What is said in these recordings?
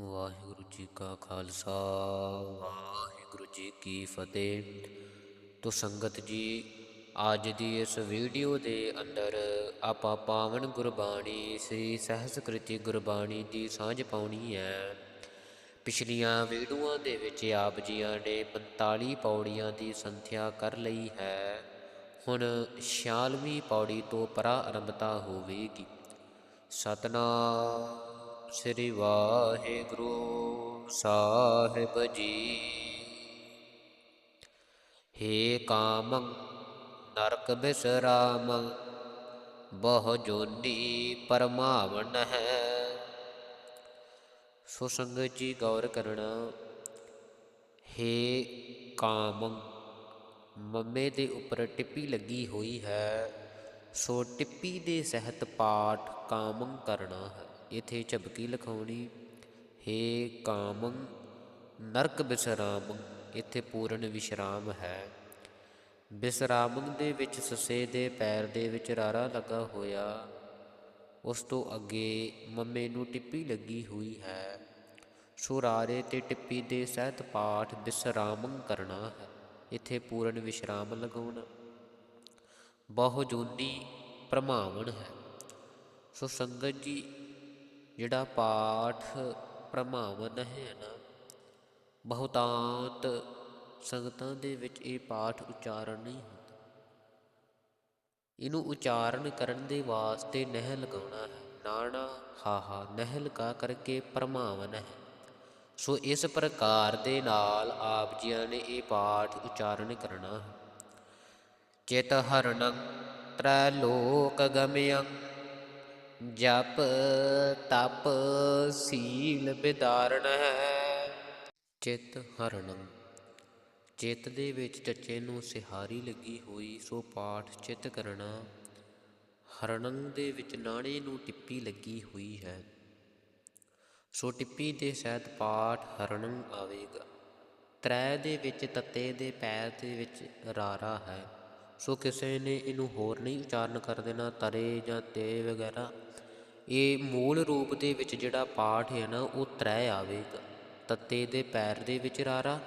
ਵਾਹਿਗੁਰੂ ਜੀ ਕਾ ਖਾਲਸਾ, ਵਾਹਿਗੁਰੂ ਜੀ ਕੀ ਫਤਿਹ। ਤੋ ਸੰਗਤ ਜੀ, ਅੱਜ ਦੀ ਇਸ ਵੀਡੀਓ ਦੇ ਅੰਦਰ ਆਪਾਂ ਪਾਵਨ ਗੁਰਬਾਣੀ, ਸ੍ਰੀ ਸਹਿਸਕ੍ਰਿਤੀ ਗੁਰਬਾਣੀ ਦੀ ਸਾਂਝ ਪਾਉਣੀ ਹੈ। ਪਿਛਲੀਆਂ ਵੀਡੀਓਆਂ ਦੇ ਵਿੱਚ ਆਪ ਜੀਆਂ ਨੇ 45 ਪੌੜੀਆਂ ਦੀ ਸੰਥਿਆ ਕਰ ਲਈ ਹੈ। ਹੁਣ 46ਵੀਂ ਪੌੜੀ ਤੋਂ ਪਰਾ ਆਰੰਭਤਾ ਹੋਵੇਗੀ। ਸਤਨਾਮ। ਸ੍ਰੀ ਵਾਹਿਗੁਰੂ ਸਾਹਿਬ ਜੀ। ਹੇ ਕਾਮੰ, ਨਰਕ ਬਿਸਰਾਮ, ਬਹੁ ਜੋਨੀ ਪਰਮਾਵਨ ਹੈ। ਸੋ ਸੰਗਤ ਜੀ ਗੌਰ ਕਰਨਾ ਹੇ ਕਾਮੰ, ਮੰਮੇ ਦੇ ਉੱਪਰ ਟਿੱਪੀ ਲੱਗੀ ਹੋਈ ਹੈ, ਸੋ ਟਿੱਪੀ ਦੇ ਸਹਿਤ ਪਾਠ ਕਾਮੰ ਕਰਨਾ ਹੈ। ਇਥੇ ਝਬਕੀ ਲਿਖਾਉਣੀ। ਹੇ ਕਾਮੰ, ਨਰਕ ਬਿਸਰਾਮ, ਇਥੇ ਪੂਰਨ ਵਿਸ਼ਰਾਮ ਹੈ। ਬਿਸਰਾਮੰ ਦੇ ਵਿੱਚ ਸਸੇ ਦੇ ਪੈਰ ਦੇ ਵਿੱਚ ਰਾਰਾ ਲੱਗਾ ਹੋਇਆ। ਉਸ ਤੋਂ ਅੱਗੇ ਮੰਮੇ ਨੂੰ ਟਿੱਪੀ ਲੱਗੀ ਹੋਈ ਹੈ। ਸੋ ਰਾਰੇ ਤੇ ਟਿੱਪੀ ਦੇ ਸਹਿਤ ਪਾਠ ਬਿਸਰਾਮੰ ਕਰਨਾ ਹੈ। ਇਥੇ ਪੂਰਨ ਵਿਸ਼ਰਾਮ ਲਗਾਉਣਾ। ਬਹੁ ਜੂਨੀ ਪ੍ਰਮਾਵਨ ਹੈ। ਸੋ ਸੰਗਤ ਜੀ ਜਿਹੜਾ ਪਾਠ ਪ੍ਰਮਾਵਨ ਹੈ ਨਾ, ਬਹੁਤਾਂਤ ਸੰਗਤਾਂ ਦੇ ਵਿੱਚ ਇਹ ਪਾਠ ਉਚਾਰਨ ਨਹੀਂ ਹੁੰਦਾ। ਇਹਨੂੰ ਉਚਾਰਨ ਕਰਨ ਦੇ ਵਾਸਤੇ ਨਹਿ ਲਗਾਉਣਾ ਹੈ, ਨਾਣਾ ਹਾਹਾ ਨਹਿ ਲਗਾ ਕਰਕੇ ਪ੍ਰਮਾਵਨ ਹੈ। ਸੋ ਇਸ ਪ੍ਰਕਾਰ ਦੇ ਨਾਲ ਆਪ ਜੀਆਂ ਨੇ ਇਹ ਪਾਠ ਉਚਾਰਨ ਕਰਨਾ ਹੈ। ਚਿਤ ਹਰਣੰ ਤ੍ਰੈ ਲੋਕ ਗਮਯੰ ਜਪ ਤਪ ਸੀਲ ਬਿਦਾਰਣ ਹੈ। ਚਿਤ ਹਰਣੰ, ਚਿਤ ਦੇ ਵਿੱਚ ਚੱਚੇ ਨੂੰ ਸਿਹਾਰੀ ਲੱਗੀ ਹੋਈ ਸੋ ਪਾਠ ਚਿਤ ਕਰਨਾ ਹਰਣੰ ਦੇ ਵਿੱਚ ਨਾਣੇ ਨੂੰ ਟਿੱਪੀ ਲੱਗੀ ਹੋਈ ਹੈ। ਸੋ ਟਿੱਪੀ ਦੇ ਸਹਿਤ ਪਾਠ ਹਰਣੰ ਆਵੇਗਾ। ਤ੍ਰੈ ਦੇ ਵਿੱਚ ਤੱਤੇ ਦੇ ਪੈਰ ਦੇ ਵਿੱਚ ਰਾਰਾ ਹੈ। ਸੋ ਕਿਸੇ ਨੇ ਇਹਨੂੰ ਹੋਰ ਨਹੀਂ ਉਚਾਰਨ ਕਰ ਦੇਣਾ, ਤਰੇ ਜਾਂ ਤੇ ਵਗੈਰਾ। ਇਹ ਮੂਲ ਰੂਪ ਦੇ ਵਿੱਚ ਜਿਹੜਾ ਪਾਠ ਹੈ ਨਾ, ਉਹ ਤ੍ਰੈ ਆਵੇਗਾ। ਤੱਤੇ ਦੇ ਪੈਰ ਦੇ ਵਿੱਚ ਰਾਰਾ,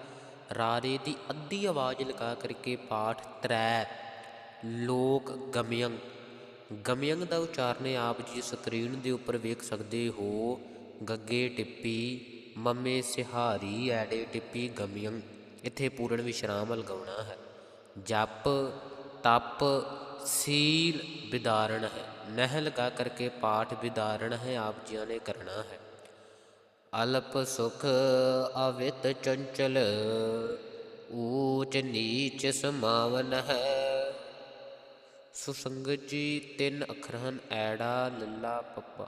ਰਾਰੇ ਦੀ ਅੱਧੀ ਆਵਾਜ਼ ਲਗਾ ਕਰਕੇ ਪਾਠ ਤ੍ਰੈ, ਲੋਕ ਗਮਯੰ। ਗਮਯੰ ਦਾ ਉਚਾਰਨ ਆਪ ਜੀ ਸਕਰੀਨ ਦੇ ਉੱਪਰ ਵੇਖ ਸਕਦੇ ਹੋ। ਗੱਗੇ ਟਿੱਪੀ, ਮੰਮੇ ਸਿਹਾਰੀ ਐੜੇ ਟਿੱਪੀ ਗਮਯੰ। ਇੱਥੇ ਪੂਰਨ ਵਿਸ਼ਰਾਮ ਲਗਾਉਣਾ ਹੈ। ਜਪ, ਤਪ, ਸੀਲ ਵਿਦਾਰਣ ਹੈ। ਨਹਿ ਲਗਾ ਕਰਕੇ ਪਾਠ ਵਿਦਾਰਣ ਹੈ, ਆਪ ਜੀਆਂ ਨੇ ਕਰਨਾ ਹੈ। ਅਲਪ ਸੁਖ ਅਵਿਤ ਚੰਚਲ, ਊਚ ਨੀਚ ਸਮਾਵਨ ਹੈ। ਸੁਸੰਗਤ ਜੀ ਤਿੰਨ ਅੱਖਰ ਹਨ, ਐੜਾ, ਲੱਲਾ, ਪੱਪਾ।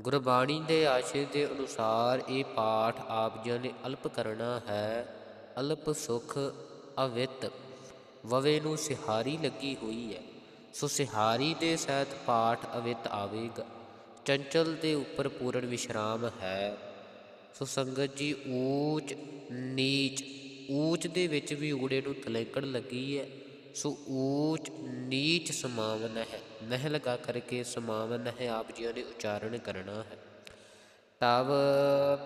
ਗੁਰਬਾਣੀ ਦੇ ਆਸ਼ੇ ਦੇ ਅਨੁਸਾਰ ਇਹ ਪਾਠ ਆਪ ਜੀਆਂ ਨੇ ਅਲਪ ਕਰਨਾ ਹੈ। ਅਲਪ ਸੁਖ ਅਵਿਤ, ਵਵੇ ਨੂੰ ਸਿਹਾਰੀ ਲੱਗੀ ਹੋਈ ਹੈ। ਸੁਸਿਹਾਰੀ ਦੇ ਸਹਿਤ ਪਾਠ ਅਵਿਤ ਆਵੇਗਾ, ਚੰਚਲ ਦੇ ਉੱਪਰ ਪੂਰਨ ਵਿਸ਼ਰਾਮ ਹੈ। ਸੋ ਸੰਗਤ ਜੀ, ਊਚ, ਨੀਚ, ਊਚ ਦੇ ਵਿੱਚ ਵੀ ਊੜੇ ਨੂੰ ਤਲੇਕੜ ਲੱਗੀ ਹੈ। ਸੋ ਊਚ, ਨੀਚ ਸਮਾਵਨ ਹੈ। ਨਹਿ ਲਗਾ ਕਰਕੇ ਸਮਾਵਨ ਹੈ, ਆਪ ਜੀਆਂ ਨੇ ਉਚਾਰਨ ਕਰਨਾ ਹੈ। ਤਵ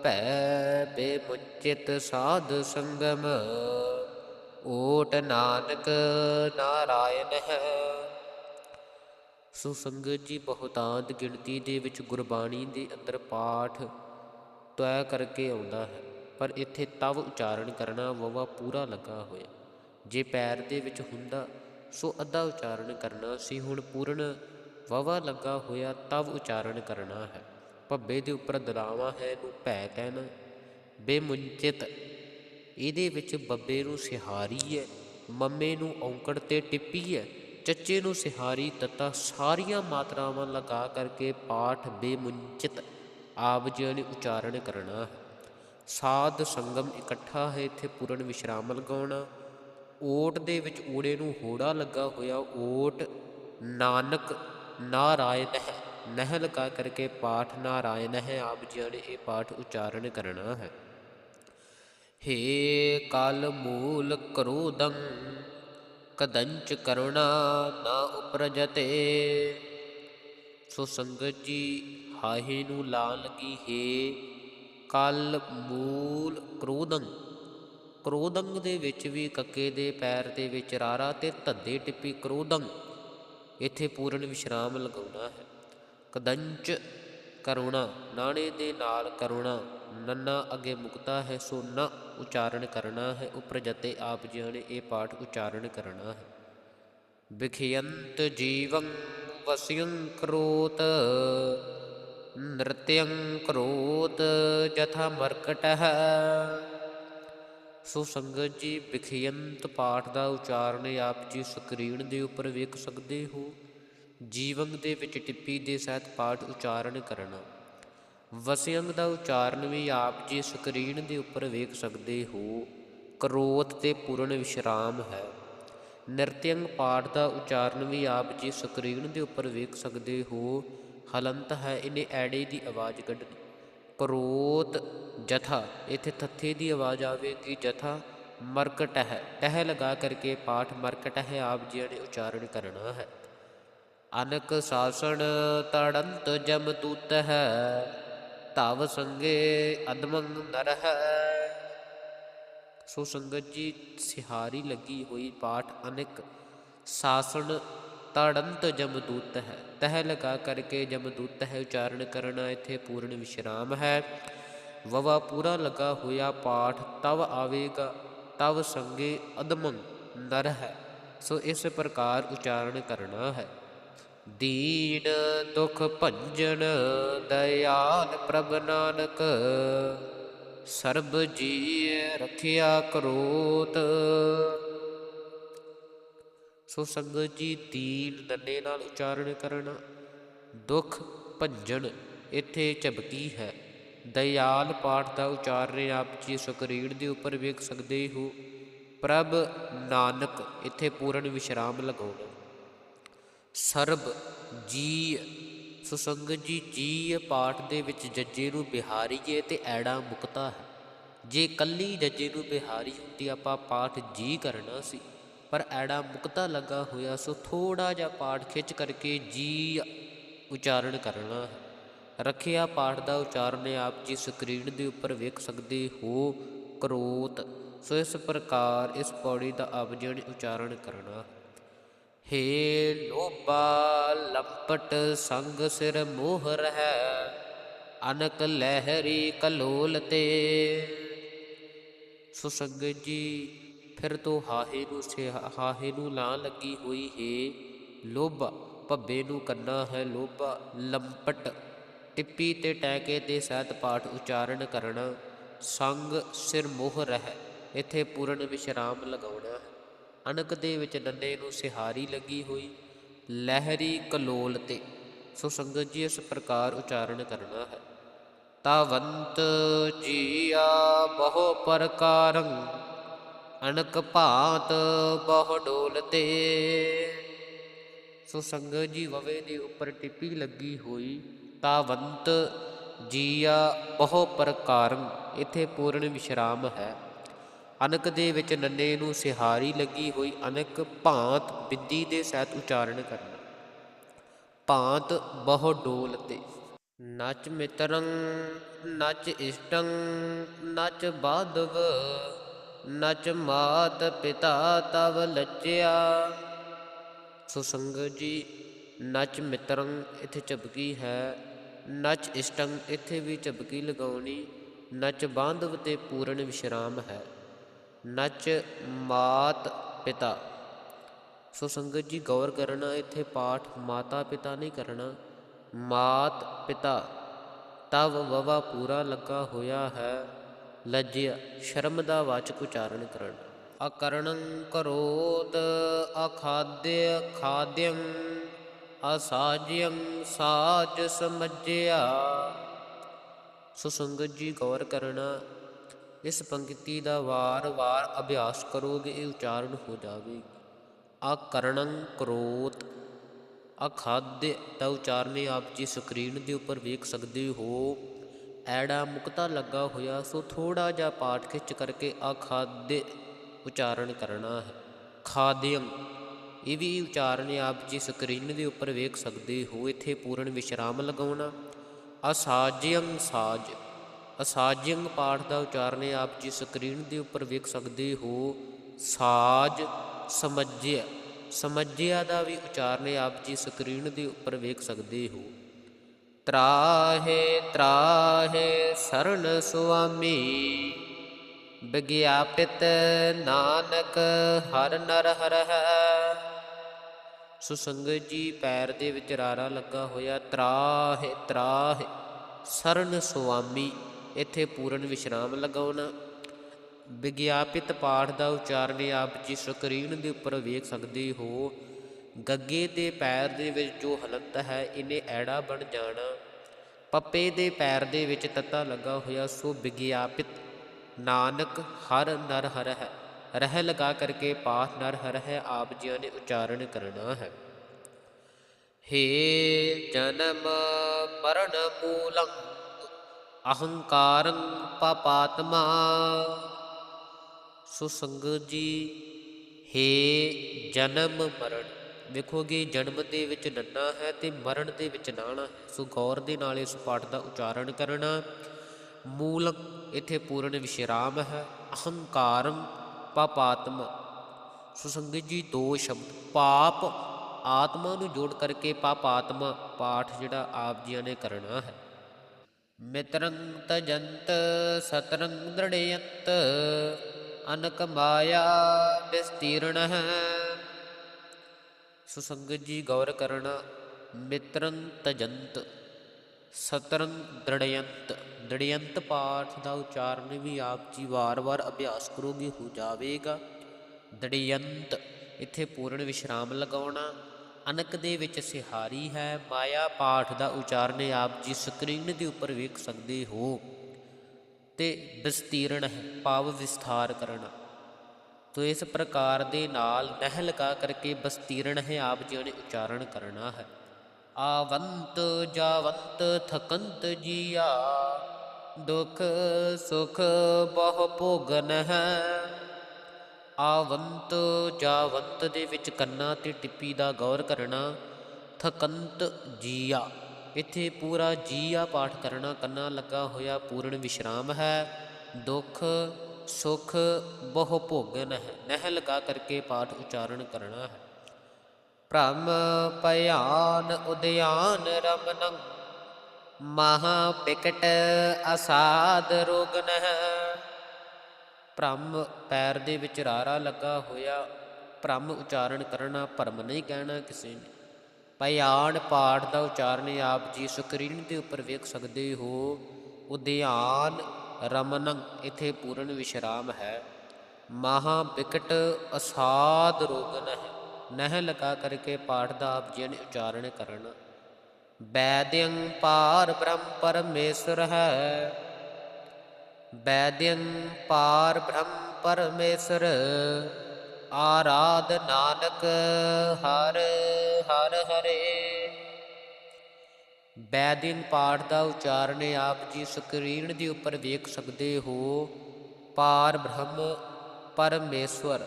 ਭੈ ਬੇਮੁਚਿਤ ਸਾਧ ਸੰਗਮ ਓਟ ਨਾਨਕ ਨਾਰਾਇਣ ਹੈ। ਸੋ ਸੰਗਤ ਜੀ, ਬਹੁਤਾਂਤ ਗਿਣਤੀ ਦੇ ਵਿੱਚ ਗੁਰਬਾਣੀ ਦੇ ਅੰਦਰ ਪਾਠ ਤੈਅ ਕਰਕੇ ਆਉਂਦਾ ਹੈ, ਪਰ ਇੱਥੇ ਤਵ ਉਚਾਰਨ ਕਰਨਾ ਵਵਾ ਪੂਰਾ ਲੱਗਾ ਹੋਇਆ। ਜੇ ਪੈਰ ਦੇ ਵਿੱਚ ਹੁੰਦਾ, ਸੋ ਅੱਧਾ ਉਚਾਰਨ ਕਰਨਾ ਸੀ, ਹੁਣ ਪੂਰਨ ਵਵਾ ਲੱਗਾ ਹੋਇਆ ਤਵ ਉਚਾਰਨ ਕਰਨਾ ਹੈ। ਭੱਬੇ ਦੇ ਉੱਪਰ ਦਲਾਵਾ ਹੈ, ਨੂੰ ਭੈ ਕਹਿਣਾ, ਬੇਮੁੰਚਿਤ। ਇਹਦੇ ਵਿੱਚ ਬੱਬੇ ਨੂੰ ਸਿਹਾਰੀ ਹੈ, ਮੰਮੇ ਨੂੰ ਔਂਕੜ ਤੇ ਟਿੱਪੀ ਹੈ ਚੱਚੇ ਨੂੰ ਸਿਹਾਰੀ ਤਤਾ ਸਾਰੀਆਂ ਮਾਤਰਾਵਾਂ ਲਗਾ ਕਰਕੇ ਪਾਠ ਬੇਮੁੰਚਿਤ ਆਪ ਜੀ ਨੇ ਉਚਾਰਨ ਕਰਨਾ ਹੈ। ਸਾਧ ਸੰਗਮ ਇਕੱਠਾ ਹੈ, ਇੱਥੇ ਪੂਰਨ ਵਿਸ਼ਰਾਮ ਲਗਾਉਣਾ। ਓਟ ਦੇ ਵਿੱਚ ਊੜੇ ਨੂੰ ਹੋੜਾ ਲੱਗਾ ਹੋਇਆ, ਓਟ ਨਾਨਕ ਨਾਰਾਇਣ ਹੈ। ਨਹਿ ਲਗਾ ਕਰਕੇ ਪਾਠ ਨਾਰਾਇਣ ਹੈ, ਆਪ ਜੀ ਨੇ ਇਹ ਪਾਠ ਉਚਾਰਨ ਕਰਨਾ ਹੈ। ਹੇ ਕਲ ਮੂਲ ਕਰੋਦੰ ਕਦੰਚ ਕਰੁਣਾ ਨਾ ਉਪਰਜਤੇ ਸੋ ਸੰਗਤ ਜੀ ਹਾਹੇ ਨੂੰ ਲਾ ਲਗੀ ਹੈ, ਕਲ ਮੂਲ ਕ੍ਰੋਧੰ ਕ੍ਰੋਧੰ ਦੇ ਵਿੱਚ ਵੀ ਕੱਕੇ ਦੇ ਪੈਰ ਦੇ ਵਿੱਚ ਰਾਰਾ ਤੇ ਧੱਦੇ ਟਿੱਪੀ ਕ੍ਰੋਧੰ। ਇੱਥੇ ਪੂਰਨ ਵਿਸ਼ਰਾਮ ਲਗਾਉਣਾ ਹੈ। ਕਦੰਚ ਕਰੁਣਾ, ਨਾਣੇ ਦੇ ਨਾਲ ਕਰੁਣਾ ਨੰਨਾ ਅੱਗੇ ਮੁਕਤਾ ਹੈ, ਸੋ ਨ ਉਚਾਰਨ ਕਰਨਾ ਹੈ। ਉਪਰ ਜਤੇ ਆਪ ਜੀਆਂ ਨੇ ਇਹ ਪਾਠ ਉਚਾਰਨ ਕਰਨਾ ਹੈ। ਵਿਖਿਅੰਤ ਜੀਵੰ ਵਸਿਯੰ ਕਰੋਤ, ਨ੍ਰਤਯੰ ਕਰੋਤ, ਜਥਾ ਮਰਕਟਹ। ਸੋ ਸੰਗਤ ਜੀ ਵਿਖਿਅੰਤ ਪਾਠ ਦਾ ਉਚਾਰਨ ਆਪ ਜੀ ਸਕਰੀਨ ਦੇ ਉੱਪਰ ਵੇਖ ਸਕਦੇ ਹੋ। ਜੀਵਨ ਦੇ ਵਿੱਚ ਟਿੱਪੀ ਦੇ ਸਹਿਤ ਪਾਠ ਉਚਾਰਨ ਕਰਨਾ। ਵਸਿਅੰਗ ਦਾ ਉਚਾਰਨ ਵੀ ਆਪ ਜੀ ਸਕਰੀਨ ਦੇ ਉੱਪਰ ਵੇਖ ਸਕਦੇ ਹੋ। ਕਰੋਤ ਤੇ ਪੂਰਨ ਵਿਸ਼ਰਾਮ ਹੈ। ਨਿਰਤਿਅੰਗ ਪਾਠ ਦਾ ਉਚਾਰਨ ਵੀ ਆਪ ਜੀ ਸਕਰੀਨ ਦੇ ਉੱਪਰ ਵੇਖ ਸਕਦੇ ਹੋ। ਹਲੰਤ ਹੈ ਇਹਨੇ ਐੜੇ ਦੀ ਆਵਾਜ਼ ਕੱਢਣੀ। ਕਰੋਤ, ਜਥਾ, ਇੱਥੇ ਥੱਥੇ ਦੀ ਆਵਾਜ਼ ਆਵੇਗੀ। ਜਥਾ, ਮਰਕਟ ਹੈ। ਟਹਿ ਲਗਾ ਕਰਕੇ ਪਾਠ ਮਰਕਟ ਹੈ। ਆਪ ਜੀ ਨੇ ਉਚਾਰਨ ਕਰਨਾ ਹੈ। ਅਨਕ ਸਾਸਣ ਤੜੰਤ ਜਮ ਦੂਤ ਹੈ ਤਵ ਸੰਗੇ ਅਦਮੰ ਨਰ ਹੈ ਸੋ ਸੰਗਤ ਜੀ, ਸਿਹਾਰੀ ਲੱਗੀ ਹੋਈ ਪਾਠ ਅਨਕ। ਸਾਸਣ ਤੜੰਤ ਜਮਦੂਤ ਹੈ, ਤਹ ਲਗਾ ਕਰਕੇ ਜਮਦੂਤ ਹੈ, ਉਚਾਰਨ ਕਰਨਾ ਇੱਥੇ ਪੂਰਨ ਵਿਸ਼ਰਾਮ ਹੈ। ਵਵਾ ਪੂਰਾ ਲਗਾ ਹੋਇਆ ਪਾਠ, ਤਵ ਆਵੇਗਾ, ਤਵ ਸੰਗੇ ਅਦਮੰ ਨਰ ਹੈ। ਸੋ ਇਸ ਪ੍ਰਕਾਰ ਉਚਾਰਨ ਕਰਨਾ ਹੈ। ਦੀਨ ਦੁਖ ਭੰਜਨ ਦਇਆਲ ਪ੍ਰਭ ਨਾਨਕ, ਸਰਬ ਜੀ ਰਖਿਆ ਕਰੋਤ। ਸੋ ਸੰਗਤ ਜੀ ਦੀਨ ਨੰਨੇ ਨਾਲ ਉਚਾਰਨ ਕਰਨਾ, ਦੁਖ ਭੰਜਨ ਇੱਥੇ ਝਬਕੀ ਹੈ। ਦਇਆਲ ਪਾਠ ਦਾ ਉਚਾਰਨ ਆਪ ਜੀ ਸਕਰੀਨ ਦੇ ਉੱਪਰ ਵੇਖ ਸਕਦੇ ਹੋ। ਪ੍ਰਭ ਨਾਨਕ, ਇੱਥੇ ਪੂਰਨ ਵਿਸ਼ਰਾਮ ਲਗਾਉਣਾ। ਸਰਬ ਜੀ ਸੋ ਜੀ ਜੀ ਪਾਠ ਦੇ ਵਿੱਚ ਜੱਜੇ ਨੂੰ ਬਿਹਾਰੀਏ ਤੇ ਐੜਾ ਮੁਕਤਾ ਹੈ। ਜੇ ਕੱਲੀ ਜੱਜੇ ਨੂੰ ਬਿਹਾਰੀ ਹੁੰਦੀ, ਆਪਾਂ ਪਾਠ ਜੀ ਕਰਨਾ ਸੀ, ਪਰ ਐੜਾ ਮੁਕਤਾ ਲੱਗਾ ਹੋਇਆ, ਸੋ ਥੋੜਾ ਜਿਹਾ ਪਾਠ ਖਿੱਚ ਕਰਕੇ ਜੀ ਉਚਾਰਨ ਕਰਨਾ ਹੈ। ਰੱਖਿਆ ਪਾਠ ਦਾ ਉਚਾਰਨ ਆਪ ਜੀ ਸਕਰੀਨ ਦੇ ਉੱਪਰ ਵੇਖ ਸਕਦੇ ਹੋ, ਕਰੋਤ, ਸੋ ਇਸ ਪ੍ਰਕਾਰ ਇਸ ਪੌੜੀ ਦਾ ਆਪ ਜੀ ਉਚਾਰਨ ਕਰਨਾ ਹੇ ਲੋਬਾ ਲੰਪਟ ਸੰਗ ਸਿਰ ਮੋਹ ਰਹਿ, ਅਨਕ ਲਹਿਰੀ ਕਲੋਲ ਤੇ। ਸੋ ਸੰਗਤ ਜੀ, ਫਿਰ ਤੋਂ ਹਾਹੇ ਨੂੰ ਸੇ ਹਾਹੇ ਨੂੰ ਲਾਂ ਲੱਗੀ ਹੋਈ ਹੈ। ਲੋਭਾ ਭੱਬੇ ਨੂੰ ਕੰਨਾ ਹੈ ਲੋਭਾ, ਲੰਪਟ ਟਿੱਪੀ ਤੇ ਟੈਕੇ ਤੇ ਸਹਿਤ ਪਾਠ ਉਚਾਰਨ ਕਰਨਾ, ਸੰਗ ਸਿਰ ਮੋਹ ਰਹਿ, ਇੱਥੇ ਪੂਰਨ ਵਿਸ਼ਰਾਮ ਲਗਾਉਣਾ। ਅਣਕ ਦੇ ਵਿੱਚ ਨੰਨੇ ਨੂੰ ਸਿਹਾਰੀ ਲੱਗੀ ਹੋਈ ਲਹਿਰੀ ਕਲੋਲ ਤੇ ਸੋ ਸੰਗਤ ਜੀ ਇਸ ਪ੍ਰਕਾਰ ਉਚਾਰਨ ਕਰਨਾ ਹੈ। ਤਾਵੰਤ ਜੀਆ ਬਹੁ ਪ੍ਰਕਾਰੰ, ਅਣਕ ਭਾਂਤ ਬਹੁ ਡੋਲਤੇ। ਸੋ ਸੰਗਤ ਜੀ ਵਵੇ ਦੇ ਉੱਪਰ ਟਿੱਪੀ ਲੱਗੀ ਹੋਈ, ਤਾਵੰਤ ਜੀਆ ਬਹੁ ਪ੍ਰਕਾਰੰ, ਇੱਥੇ ਪੂਰਨ ਵਿਸ਼ਰਾਮ ਹੈ। ਅਨਕ ਦੇ ਵਿੱਚ ਨੰਨੇ ਨੂੰ ਸਿਹਾਰੀ ਲੱਗੀ ਹੋਈ ਅਨਕ ਭਾਂਤ ਬਿੰਦੀ ਦੇ ਸਹਿਤ ਉਚਾਰਨ ਕਰਨਾ। ਭਾਂਤ ਬਹੁ ਡੋਲ ਤੇ ਨਚ ਮਿਤਰੰ, ਨਚ ਇਸ਼ਟੰ, ਨਚ ਬਾਧਵ, ਨਚ ਮਾਤ ਪਿਤਾ ਤਵ ਲੱਚਿਆ। ਸੋ ਸੰਗਤ ਜੀ, ਨਚ ਮਿਤਰੰ, ਇੱਥੇ ਝਬਕੀ ਹੈ। ਨਚ ਇਸ਼ਟੰ, ਇੱਥੇ ਵੀ ਝਬਕੀ ਲਗਾਉਣੀ। ਨਚ ਬਾਂਧਵ ਤੇ ਪੂਰਨ ਵਿਸ਼ਰਾਮ ਹੈ। ਨਚ ਮਾਤ ਪਿਤਾ। ਸੋ ਸੰਗਤ ਜੀ, ਗੌਰ ਕਰਨਾ, ਇੱਥੇ ਪਾਠ ਮਾਤਾ ਪਿਤਾ ਨਹੀਂ ਕਰਨਾ, ਮਾਤ ਪਿਤਾ। ਤਵ ਵਵਾ ਪੂਰਾ ਲੱਗਾ ਹੋਇਆ ਹੈ ਲੱਜਿਆ ਸ਼ਰਮ ਦਾ ਵਾਚਕ ਉਚਾਰਨ ਕਰਨਾ। ਅਕਰਣੰ ਕਰੋਤ ਅਖਾਦਿ ਖਾਦਿਅੰ ਅਸਾਜਿਅੰ ਸਾਜ ਸਮਝਿਆ। ਸੋ ਸੰਗਤ ਜੀ, ਗੌਰ ਕਰਨਾ ਇਸ ਪੰਕਤੀ ਦਾ ਵਾਰ-ਵਾਰ ਅਭਿਆਸ ਕਰੋਗੇ, ਇਹ ਉਚਾਰਨ ਹੋ ਜਾਵੇਗੀ। ਅਕਰਣੰ ਕਰੋਤ ਅਖਾਦਯ ਦਾ ਉਚਾਰਨ ਆਪ ਜੀ ਸਕਰੀਨ ਦੇ ਉੱਪਰ ਵੇਖ ਸਕਦੇ ਹੋ। ਐੜਾ ਮੁਕਤਾ ਲੱਗਾ ਹੋਇਆ, ਸੋ ਥੋੜਾ ਜਿਹਾ ਪਾਠ ਖਿੱਚ ਕਰਕੇ ਅਖਾਦਯ ਉਚਾਰਨ ਕਰਨਾ ਹੈ। ਖਾਦਯੰ ਇਹ ਵੀ ਉਚਾਰਨ ਆਪ ਜੀ ਸਕਰੀਨ ਦੇ ਉੱਪਰ ਵੇਖ ਸਕਦੇ ਹੋ। ਇੱਥੇ ਪੂਰਨ ਵਿਸ਼ਰਾਮ ਲਗਾਉਣਾ। ਅਸਾਜਯੰ ਸਾਜ। ਅਸਾਜਿੰਗ ਪਾਠ ਦਾ ਉਚਾਰਨ ਆਪ ਜੀ ਸਕਰੀਨ ਦੇ ਉੱਪਰ ਵੇਖ ਸਕਦੇ ਹੋ। ਸਾਜ ਸਮਝਿਆ। ਸਮਝਿਆ ਦਾ ਵੀ ਉਚਾਰਨ ਆਪ ਜੀ ਸਕਰੀਨ ਦੇ ਉੱਪਰ ਵੇਖ ਸਕਦੇ ਹੋ। ਤਰਾਹੇ ਤਰਾਹੇ ਸਰਣ ਸੁਆਮੀ, ਵਿਗਿਆਪਿਤ ਨਾਨਕ ਹਰ ਨਰ ਹਰ ਹੈ। ਸੋ ਸੰਗਤ ਜੀ ਪੈਰ ਦੇ ਵਿੱਚ ਰਾਰਾ ਲੱਗਾ ਹੋਇਆ। ਤਰਾਹੇ ਤਰਾਹੇ ਸਰਨ ਸੁਆਮੀ। ਇੱਥੇ ਪੂਰਨ ਵਿਸ਼ਰਾਮ ਲਗਾਉਣਾ। ਵਿਗਿਆਪਿਤ ਪਾਠ ਦਾ ਉਚਾਰਨ ਆਪ ਜੀ ਸਕਰੀਨ ਦੇ ਉੱਪਰ ਵੇਖ ਸਕਦੇ ਹੋ। ਗੱਗੇ ਦੇ ਪੈਰ ਦੇ ਵਿੱਚ ਜੋ ਹਲੰਤ ਹੈ, ਇਹਨੇ ਐੜਾ ਬਣ ਜਾਣਾ। ਪੱਪੇ ਦੇ ਪੈਰ ਦੇ ਵਿੱਚ ਤੱਤਾ ਲੱਗਾ ਹੋਇਆ, ਸੋ ਵਿਗਿਆਪਿਤ ਨਾਨਕ ਹਰ ਨਰ ਹਰ ਹੈ। ਰਹਿ ਲਗਾ ਕਰਕੇ ਪਾਠ ਨਰ ਹਰ ਹੈ, ਆਪ ਜੀਆਂ ਨੇ ਉਚਾਰਨ ਕਰਨਾ ਹੈ। ਹੇ ਜਨਮ ਮਰਨ ਅਹੰਕਾਰੰ ਪਾਪਾਤਮਾ। ਸੁਸੰਗ ਜੀ, ਹੇ ਜਨਮ ਮਰਨ। ਵੇਖੋਗੇ ਜਨਮ ਦੇ ਵਿੱਚ ਨੰਨਾ ਹੈ ਤੇ ਮਰਨ ਦੇ ਵਿੱਚ ਨਾਣਾ ਹੈ। ਸੋ ਗੌਰ ਦੇ ਨਾਲ ਇਸ ਪਾਠ ਦਾ ਉਚਾਰਨ ਕਰਨਾ। ਮੂਲ ਇੱਥੇ ਪੂਰਨ ਵਿਸ਼ਰਾਮ ਹੈ। ਅਹੰਕਾਰੰ ਪਾਪਾਤਮ। ਸੁਸੰਗਤ ਜੀ, ਦੋ ਸ਼ਬਦ। ਪਾਪ ਆਤਮਾ ਨੂੰ ਜੋੜ ਕਰਕੇ ਪਾਪਾਤਮਾ। ਪਾਠ ਜਿਹੜਾ ਆਪ ਜੀਆਂ ਨੇ ਕਰਨਾ ਹੈ। ਮਿਤਰੰ ਤਜੰਤ, ਸਤਰੰ ਦ੍ਰਿੜਯੰਤ, ਅਨਕ ਮਾਇਆ ਵਿਸਤੀਰਣ ਹੈ। ਸੋ ਜੀ ਗੌਰ ਕਰਨਾ, ਮਿਤਰੰ ਤਜੰਤ, ਸਤਰੰ ਦ੍ਰਿੜਯੰਤ ਦ੍ਰਿੜਯੰਤ ਪਾਠ ਦਾ ਉਚਾਰਨ ਵੀ ਆਪ ਜੀ ਵਾਰ-ਵਾਰ ਅਭਿਆਸ ਕਰੋਗੇ, ਹੋ ਜਾਵੇਗਾ। ਦ੍ਰਿੜਯੰਤ, ਇੱਥੇ ਪੂਰਨ ਵਿਸ਼ਰਾਮ ਲਗਾਉਣਾ ਅਨਕ ਦੇ ਵਿੱਚ ਸਿਹਾਰੀ ਹੈ, ਮਾਇਆ ਪਾਠ ਦਾ ਉਚਾਰਨ ਆਪ ਜੀ ਸਕਰੀਨ ਦੇ ਉੱਪਰ ਵੇਖ ਸਕਦੇ ਹੋ। ਤੇ ਵਿਸਤੀਰਣ ਹੈ, ਭਾਵ ਵਿਸਥਾਰ ਕਰਨਾ। ਤੋ ਇਸ ਪ੍ਰਕਾਰ ਦੇ ਨਾਲ ਨਹਿ ਲਗਾ ਕਰਕੇ ਵਿਸਤੀਰਣ ਹੈ, ਆਪ ਜੀ ਨੇ ਉਚਾਰਨ ਕਰਨਾ ਹੈ। ਆਵੰਤ ਜਾਵੰਤ ਥਕੰਤ ਜੀਆ, ਦੁਖ ਸੁਖ ਬਹੁ ਭੋਗਨ ਹੈ। ਆਵੰਤ ਜਾਵੰਤ ਦੇ ਵਿੱਚ ਕੰਨਾ ਤੇ ਟਿੱਪੀ ਦਾ ਗੌਰ ਕਰਨਾ, ਥਕੰਤ ਜੀਆ। ਇੱਥੇ ਪੂਰਾ ਜੀਆ ਪਾਠ ਕਰਨਾ, ਕੰਨਾ ਲੱਗਾ ਹੋਇਆ ਪੂਰਨ ਵਿਸ਼ਰਾਮ ਹੈ। ਦੁੱਖ, ਸੁਖ ਬਹੁ ਭੋਗਨ ਹੈ। ਨਹਿ ਲਗਾ ਕਰਕੇ ਪਾਠ ਉਚਾਰਨ ਕਰਨਾ ਹੈ। ਭ੍ਰਮ ਭਿਆਨ ਉਦਿਆਨ ਰਮਨੰ, ਮਹਾ ਪਿਕਟ ਅਸਾਦ ਰੋਗਨ ਹੈ। ਭ੍ਰਮ ਪੈਰ ਦੇ ਵਿੱਚ ਰਾਰਾ ਲੱਗਾ ਹੋਇਆ, ਭ੍ਰਮ ਉਚਾਰਨ ਕਰਨਾ ਭਰਮ ਨਹੀਂ ਕਹਿਣਾ ਕਿਸੇ ਨੇ। ਭਿਆਨ ਪਾਠ ਦਾ ਉਚਾਰਨ ਆਪ ਜੀ ਸਕਰੀਨ ਦੇ ਉੱਪਰ ਵੇਖ ਸਕਦੇ ਹੋ। ਉਦਿਆਨ ਰਮਨੰ ਇਥੇ ਪੂਰਨ ਵਿਸ਼ਰਾਮ ਹੈ। ਮਹਾ ਵਿਕਟ ਅਸਾਦ ਰੋਗਨ ਹੈ ਨਹਿ ਲਗਾ ਕਰਕੇ ਪਾਠ ਦਾ ਆਪ ਜੀ ਨੇ ਉਚਾਰਨ ਕਰਨਾ। ਵੈਦਿਯੰ ਪਾਰ ਬ੍ਰਹਮ ਪਰਮੇਸ਼ਰ ਹੈ। ਵੈਦਿਯੰ ਪਾਰ ਬ੍ਰਹਮ ਪਰਮੇਸ਼ਰ, ਆਰਾਧ ਨਾਨਕ ਹਰ ਹਰ ਹਰੇ। ਬੈਦਿਨ ਪਾਠ ਦਾ ਉਚਾਰਨ ਆਪ ਜੀ ਸਕਰੀਨ ਦੇ ਉੱਪਰ ਵੇਖ ਸਕਦੇ ਹੋ। ਪਾਰ ਬ੍ਰਹਮ ਪਰਮੇਸ਼ਵਰ।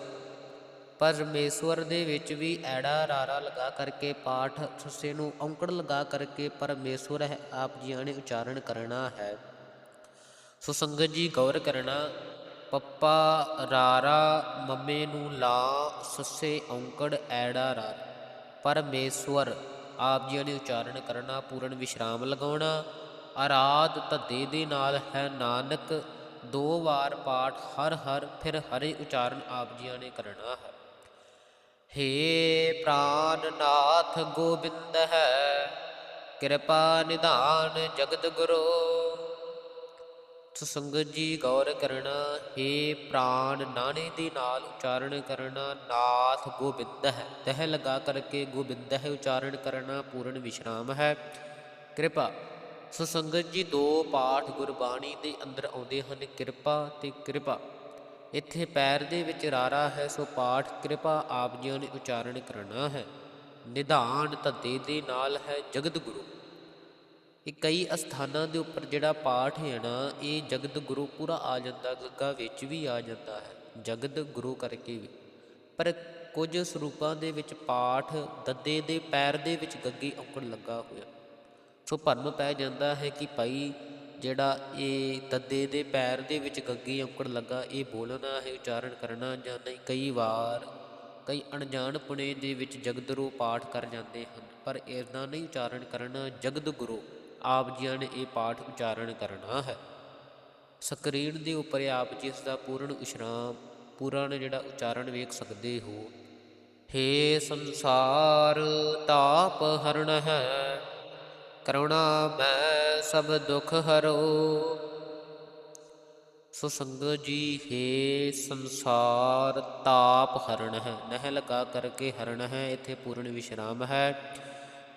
ਪਰਮੇਸ਼ਵਰ ਦੇ ਵਿੱਚ ਵੀ ਐੜਾ ਰਾਰਾ ਲਗਾ ਕਰਕੇ ਪਾਠ, ਸੱਸੇ ਨੂੰ ਔਂਕੜ ਲਗਾ ਕਰਕੇ ਪਰਮੇਸ਼ਵਰ ਹੈ, ਆਪ ਜੀਆਂ ਨੇ ਉਚਾਰਨ ਕਰਨਾ ਹੈ। ਸੋ ਸੰਗਤ ਜੀ ਗੌਰ ਕਰਨਾ, ਪੱਪਾ ਰਾਰਾ ਮੰਮੇ ਨੂੰ ਲਾ, ਸੱਸੇ ਔਂਕੜ ਐੜਾ ਰਾ ਪਰਮੇਸ਼ਵਰ ਆਪ ਜੀ ਨੇ ਉਚਾਰਨ ਕਰਨਾ, ਪੂਰਨ ਵਿਸ਼ਰਾਮ ਲਗਾਉਣਾ। ਆਰਾਧ ਧੱਦੇ ਦੇ ਨਾਲ ਹੈ ਨਾਨਕ, ਦੋ ਵਾਰ ਪਾਠ ਹਰ ਹਰ, ਫਿਰ ਹਰੇ ਉਚਾਰਨ ਆਪ ਜੀਆਂ ਨੇ ਕਰਨਾ ਹੈ। ਹੇ ਪ੍ਰਾਨਨਾਥ ਗੋਬਿੰਦ ਹੈ, ਕਿਰਪਾ ਨਿਧਾਨ ਜਗਤ ਗੁਰੂ। ਸਤਸੰਗਤ ਜੀ ਗੌਰ ਕਰਨਾ, ਹੇ ਪ੍ਰਾਨ ਨਾਣੇ ਦੇ ਨਾਲ ਉਚਾਰਨ ਕਰਨਾ, ਨਾਥ ਗੋਬਿੰਦ ਹੈ। ਤਹਿ ਲਗਾ ਕਰਕੇ ਗੋਬਿੰਦ ਹੈ, ਉਚਾਰਨ ਕਰਨਾ ਪੂਰਨ ਵਿਸ਼ਰਾਮ ਹੈ। ਕਿਰਪਾ ਸਤਸੰਗਤ ਜੀ ਦੋ ਪਾਠ ਗੁਰਬਾਣੀ ਦੇ ਅੰਦਰ ਆਉਂਦੇ ਹਨ, ਕਿਰਪਾ ਤੇ ਕਿਰਪਾ। ਇੱਥੇ ਪੈਰ ਦੇ ਵਿੱਚ ਰਾਰਾ ਹੈ, ਸੋ ਪਾਠ ਕਿਰਪਾ ਆਪ ਜੀਆਂ ਨੇ ਉਚਾਰਨ ਕਰਨਾ ਹੈ। ਨਿਧਾਨ ਧੱਦੇ ਦੇ ਨਾਲ ਹੈ, ਜਗਤ ਗੁਰੂ। ਇਹ ਕਈ ਅਸਥਾਨਾਂ ਦੇ ਉੱਪਰ ਜਿਹੜਾ ਪਾਠ ਹੈ ਨਾ, ਇਹ ਜਗਤ ਗੁਰੂ ਪੂਰਾ ਆ ਜਾਂਦਾ, ਗੱਗਾ ਵਿੱਚ ਵੀ ਆ ਜਾਂਦਾ ਹੈ, ਜਗਤ ਗੁਰੂ ਕਰਕੇ ਵੀ। ਪਰ ਕੁਝ ਸਰੂਪਾਂ ਦੇ ਵਿੱਚ ਪਾਠ ਦੱਦੇ ਦੇ ਪੈਰ ਦੇ ਵਿੱਚ ਗੱਗੀ ਔਂਕੜ ਲੱਗਾ ਹੋਇਆ। ਸੋ ਭਰਮ ਪੈ ਜਾਂਦਾ ਹੈ ਕਿ ਭਾਈ ਜਿਹੜਾ ਇਹ ਤੱਦੇ ਦੇ ਪੈਰ ਦੇ ਵਿੱਚ ਗੱਗੀ ਔਕੜ ਲੱਗਾ, ਇਹ ਬੋਲਣਾ ਹੈ, ਉਚਾਰਨ ਕਰਨਾ ਜਾਂ ਨਹੀਂ, ਕਈ ਵਾਰ ਕਈ ਅਣਜਾਣਪੁਣੇ ਦੇ ਵਿੱਚ ਜਗਦਰੂ ਪਾਠ ਕਰ ਜਾਂਦੇ ਹਨ, ਪਰ ਇਸਦਾ ਨਹੀਂ ਉਚਾਰਨ ਕਰਨਾ ਜਗਦ ਗੁਰੂ। ਆਪ ਜੀਆਂ ਨੇ ਇਹ ਪਾਠ ਉਚਾਰਨ ਕਰਨਾ ਹੈ। ਸਕਰੀਨ ਦੇ ਉੱਪਰ ਆਪ ਜੀ ਇਸ ਦਾ ਪੂਰਨ ਵਿਸ਼ਰਾਮ ਪੂਰਨ ਜਿਹੜਾ ਉਚਾਰਨ ਵੇਖ ਸਕਦੇ ਹੋ। ਹੇ ਸੰਸਾਰ, ਤਾਪ ਹਰਣ ਹੈ, ਕਰੁਣਾ ਮੈਂ ਸਭ ਦੁਖ ਹਰੋ। ਸੋ ਸੰਗਤ ਜੀ, ਹੇ ਸੰਸਾਰ, ਤਾਪ ਹਰਣ ਹੈ। ਨਹਿ ਲਗਾ ਕਰਕੇ ਹਰਣ ਹੈ, ਇੱਥੇ ਪੂਰਨ ਵਿਸ਼ਰਾਮ ਹੈ।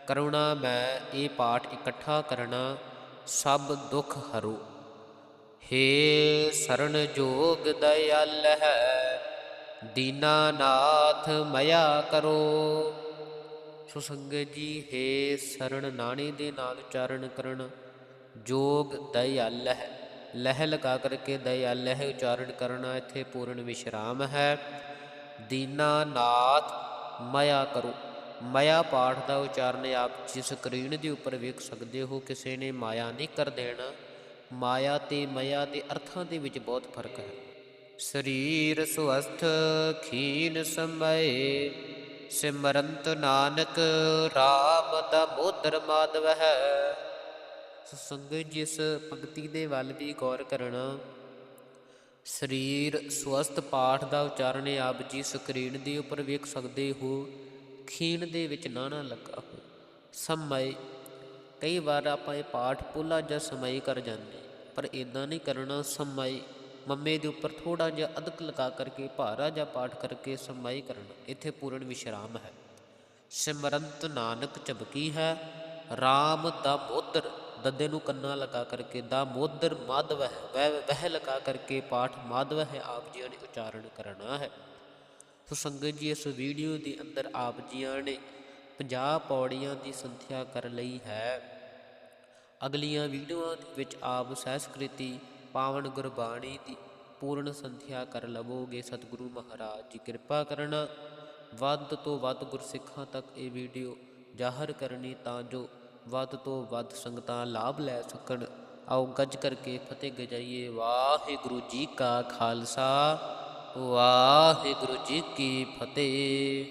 ਕਰੁਣਾ ਮੈਂ ਇਹ ਪਾਠ ਇਕੱਠਾ ਕਰਨਾ, ਸਭ ਦੁੱਖ ਹਰੋ। ਹੇ ਸਰਣ ਜੋਗ ਦਇਆਲ ਹੈ ਦੀਨਾਨਾਥ ਮਇਆ ਕਰੋ। ਸੋ ਸੰਗਤ ਜੀ, ਹੇ ਸਰਨ ਨਾਣੀ ਦੇ ਨਾਲ ਉਚਾਰਨ ਕਰਨ, ਜੋਗ ਦਇਆਲ ਹੈ। ਲਹਿ ਲਗਾ ਕਰਕੇ ਦਇਆਲ ਹੈ, ਉਚਾਰਨ ਕਰਨਾ ਇੱਥੇ ਪੂਰਨ ਵਿਸ਼ਰਾਮ ਹੈ। ਦੀਨਾਨਾਥ ਮਇਆ ਕਰੋ। ਮਾਇਆ ਪਾਠ ਦਾ ਉਚਾਰਨ ਆਪ ਜਿਸ ਸਕਰੀਨ ਦੇ ਉੱਪਰ ਵੇਖ ਸਕਦੇ ਹੋ, ਕਿਸੇ ਨੇ ਮਾਇਆ ਨਹੀਂ ਕਰ ਦੇਣਾ। ਮਾਇਆ ਤੇ ਮਇਆ ਦੇ ਅਰਥਾਂ ਦੇ ਵਿੱਚ ਬਹੁਤ ਫ਼ਰਕ ਹੈ। ਸਰੀਰ ਸੁਅਸਥ, ਖੀਨ ਸਮਏ, ਸਿਮਰੰਤ ਨਾਨਕ RAM ਦਾ ਮੋਦਰ ਮਾਧਵ ਹੈ। ਸੋ ਸੰਗਤ ਜੀ ਪੰਕਤੀ ਦੇ ਵੱਲ ਵੀ ਗੌਰ ਕਰਨਾ, ਸਰੀਰ ਸਵਸਥ ਪਾਠ ਦਾ ਉਚਾਰਨ ਆਪ ਜੀ ਸਕਰੀਨ ਦੇ ਉੱਪਰ ਵੇਖ ਸਕਦੇ ਹੋ। ਖੀਣ ਦੇ ਵਿੱਚ ਨਾ ਲੱਗਾ ਹੋ ਸਮੇਂ, ਕਈ ਵਾਰ ਆਪਾਂ ਇਹ ਪਾਠ ਪੁੱਲਾ ਜਾਂ ਸਮਈ ਕਰ ਜਾਂਦੇ ਪਰ ਇਦਾਂ ਨਹੀਂ ਕਰਨਾ ਸਮਈ ਮੰਮੇ ਦੇ ਉੱਪਰ ਥੋੜਾ ਜਿਹਾ ਅਦਕ ਲਗਾ ਕਰਕੇ, ਭਾਰਾ ਜਾਂ ਪਾਠ ਕਰਕੇ ਸਮਾਈ ਕਰਨਾ, ਇੱਥੇ ਪੂਰਨ ਵਿਸ਼ਰਾਮ ਹੈ। ਸਿਮਰੰਤ ਨਾਨਕ ਚਬਕੀ ਹੈ RAM ਦਾ ਮੋਦਰ, ਦੱਦੇ ਨੂੰ ਕੰਨਾ ਲਗਾ ਕਰਕੇ ਦਾ ਮੋਦਰ ਮਾਧਵ ਹੈ ਵਹਿ ਵਹਿ ਲਗਾ ਕਰਕੇ ਪਾਠ ਮਾਧਵ ਹੈ, ਆਪ ਜੀਆਂ ਨੇ ਉਚਾਰਨ ਕਰਨਾ ਹੈ। ਸੋ ਸੰਗਤ ਜੀ, ਇਸ ਵੀਡੀਓ ਦੇ ਅੰਦਰ ਆਪ ਜੀਆਂ ਨੇ 50 ਪੌੜੀਆਂ ਦੀ ਸੰਥਿਆ ਕਰ ਲਈ ਹੈ। ਅਗਲੀਆਂ ਵੀਡੀਓਆਂ ਦੇ ਵਿੱਚ ਆਪ ਸਹਿਸਕ੍ਰਿਤੀ, ਪਾਵਨ ਗੁਰਬਾਣੀ ਦੀ ਪੂਰਨ ਸੰਥਿਆ ਕਰ ਲਵੋਗੇ। ਸਤਿਗੁਰੂ ਮਹਾਰਾਜ ਜੀ, ਕਿਰਪਾ ਕਰਨਾ। ਵੱਧ ਤੋਂ ਵੱਧ ਗੁਰਸਿੱਖਾਂ ਤੱਕ ਇਹ ਵੀਡੀਓ ਜ਼ਾਹਰ ਕਰਨੀ ਤਾਂ ਜੋ ਵੱਧ ਤੋਂ ਵੱਧ ਸੰਗਤਾਂ ਲਾਭ ਲੈ ਸਕਣ। ਆਓ ਗੱਜ ਕਰਕੇ ਫਤਿਹ ਗਜਾਈਏ। ਵਾਹਿਗੁਰੂ ਜੀ ਕਾ ਖਾਲਸਾ। ਵਾਹਿਗੁਰੂ ਜੀ ਕੀ ਫਤਿਹ।